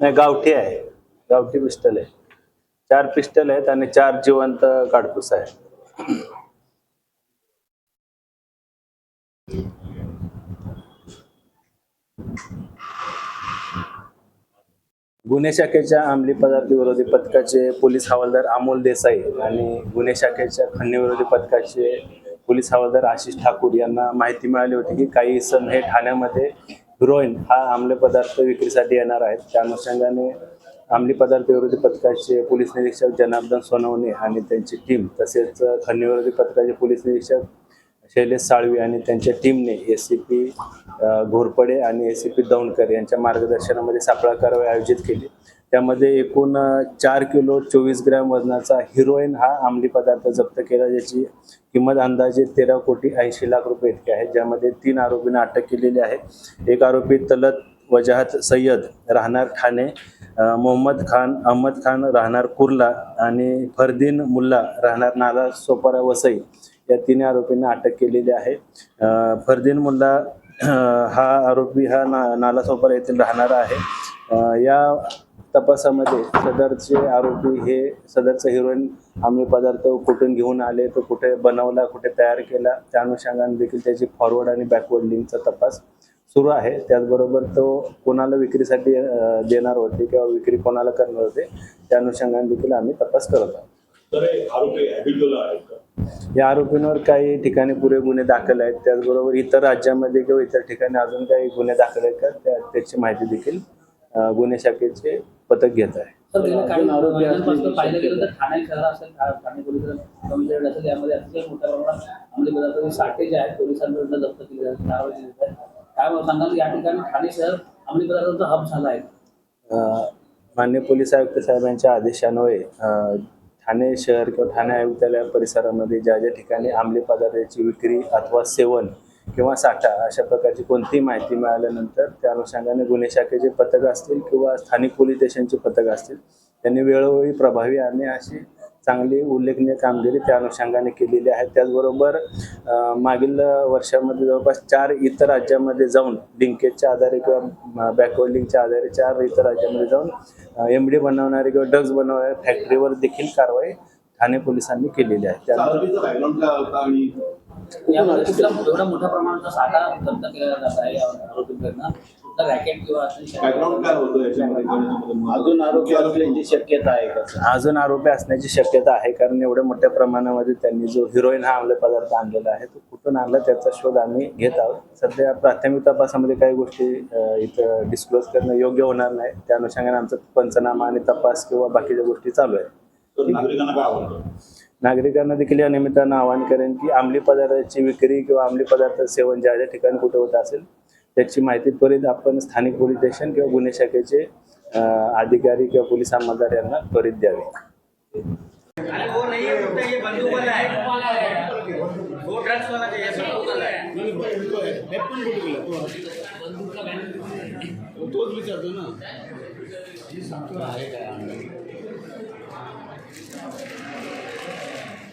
नाही गावठी आहे. गावठी पिस्टल आहे. चार पिस्टल आहेत आणि चार जिवंत काडतूस आहे. गुन्हे शाखेच्या अंमली पदार्थ विरोधी पथकाचे पोलीस हवालदार अमोल देसाई आणि गुन्हे शाखेच्या खंडणी विरोधी पथकाचे पोलीस हवालदार आशिष ठाकूर यांना माहिती मिळाली होती की काही सण हे ठाण्यामध्ये हिरोईन हा अंमली पदार्थ विक्रीसाठी येणार आहेत. त्या अनुषंगाने अंमली पदार्थ विरोधी पथकाचे पोलीस निरीक्षक जनार्दन सोनवणे आणि त्यांची टीम तसेच खंडणी विरोधी पथकाचे पोलीस निरीक्षक शैलेश साळवी आणि त्यांच्या टीमने ए सी पी घोरपडे आणि ए सी पी दौंडकर यांच्या मार्गदर्शनामध्ये सापळा कारवाई आयोजित केली. त्यामध्ये एकूण चार किलो चोवीस ग्रॅम वजनाचा हिरोईन हा अंमली पदार्थ जप्त केला ज्याची किंमत अंदाजे तेरा कोटी ऐंशी लाख रुपये इतकी आहे. ज्यामध्ये तीन आरोपींना अटक केलेली आहे. एक आरोपी तलत वजाहत सय्यद राहणार ठाणे मोहम्मद खान अहमद खान राहणार कुर्ला आणि फरदीन मुल्ला राहणार नाला सोपारा वसई या तिन्ही आरोपींना अटक केलेली आहे. फरदीन मुल्ला हा आरोपी हा ना नाला सोपारा येथील राहणारा आहे. या तपासामध्ये सदरचे आरोपी हे सदरचा हिरोईन अंमली पदार्थ कुठून घेऊन आले तो कुठे बनवला कुठे तयार केला त्या अनुषंगाने देखील त्याची फॉरवर्ड आणि बॅकवर्ड लिंकचा तपास सुरू आहे. त्याचबरोबर तो कोणाला विक्रीसाठी देणार होते किंवा विक्री कोणाला करणार होते त्या अनुषंगाने देखील आम्ही तपास करत आहोत. या आरोपींवर काही ठिकाणी पुरे गुन्हे दाखल आहेत. त्याचबरोबर इतर राज्यामध्ये किंवा इतर ठिकाणी अजून काही गुन्हे दाखल आहेत का? त्या त्याची माहिती देखील गुन्हे शाखेचे पथक घेत आहे. ठाणे पोलीस आयुक्त साहेबांच्या आदेशान्वये ठाणे शहर किंवा ठाणे आयुक्तालय परिसरामध्ये ज्या ज्या ठिकाणी अंमली पदार्थाची विक्री अथवा सेवन किंवा साठा अशा प्रकारची कोणतीही माहिती मिळाल्यानंतर त्या अनुषंगाने गुन्हे शाखेचे पथक असतील किंवा स्थानिक पोलीस स्टेशनचे पथक असतील त्यांनी वेळोवेळी प्रभावी आणि अशी चांगली उल्लेखनीय कामगिरी त्या अनुषंगाने केलेली आहे. त्याचबरोबर मागील वर्षामध्ये जवळपास चार इतर राज्यामध्ये जाऊन लिंकेजच्या आधारे किंवा बॅकवर्डिंगच्या आधारे चार इतर राज्यामध्ये जाऊन एम डी बनवणारे किंवा ड्रग्ज बनवणाऱ्या फॅक्टरीवर देखील कारवाई ठाणे पोलिसांनी केलेली आहे. त्या एवढा मोठ्या साठा केला जात आहे आरोपींकडनं रॅकेट किंवा बॅकग्राऊंड काय होतं याच्यामध्ये? अजून आरोपी असल्याची शक्यता आहे का अजून आरोपी असण्याची शक्यता आहे कारण एवढ्या मोठ्या प्रमाणामध्ये त्यांनी जो हिरोईन हा अंमली पदार्थ आणलेला आहे तो कुठून आणला त्याचा शोध आम्ही घेत आहोत. सध्या प्राथमिक तपासामध्ये काही गोष्टी इथं डिस्क्लोज करणं योग्य होणार नाही. त्या अनुषंगाने आमचा पंचनामा आणि तपास किंवा बाकीच्या गोष्टी चालू आहेत. नागरिकांना काय आवडतं? नागरिकांना देखील या निमित्तानं आवाहन करेन की अंमली पदार्थाची विक्री किंवा अंमली पदार्थ सेवन ज्या ज्या ठिकाणी कुठे होत असेल त्याची माहिती त्वरित आपण स्थानिक पोलीस स्टेशन किंवा गुन्हे शाखेचे अधिकारी किंवा पोलीस अंमलदार यांना त्वरित द्यावे.